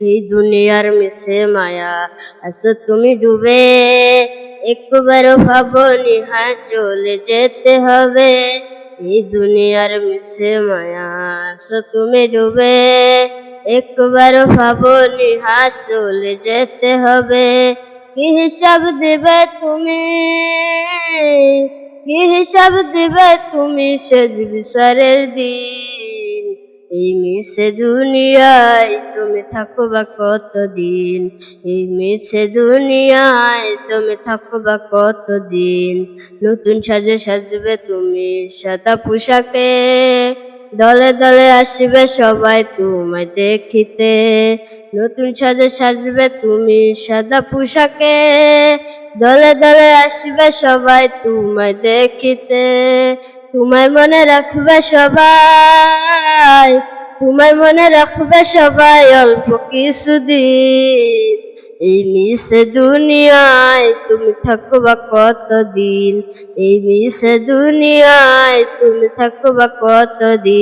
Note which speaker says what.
Speaker 1: এই দুনিয়ার মিশে মায়া আসো তুমি ডুবে একবার ভাবনি হ্যাঁ চলে যেতে হবে এই দুনিয়ার মিশে মায়া আসো তুমি ডুবে একবার ভাবনি হ্যাঁ চলে যেতে হবে কি হিসাব দেবে তুমি কি হিসাব দেবে তুমি সেজ বিচারের দিন এই মিশে দুনিয়ায় তুমি থাকবা কতদিন? এই মিশে দুনিয়ায় তুমি থাকবা কতদিন? নতুন সাজে সাজবে তুমি সাদা পোশাকে। দলে দলে আসবে সবাই তোমায় দেখিতে। নতুন সাজে সাজবে তুমি সাদা পোশাকে। দলে দলে আসবে সবাই তোমায় দেখিতে। তোমায় মনে রাখবে সবাই তোমায় মনে রাখবে সবাই অল্প কিছুদিন। এই মিশে দুনিয়ায় তুমি থাকবা কতদিন? এই মিশে দুনিয়ায় তুমি থাকবা কতদিন?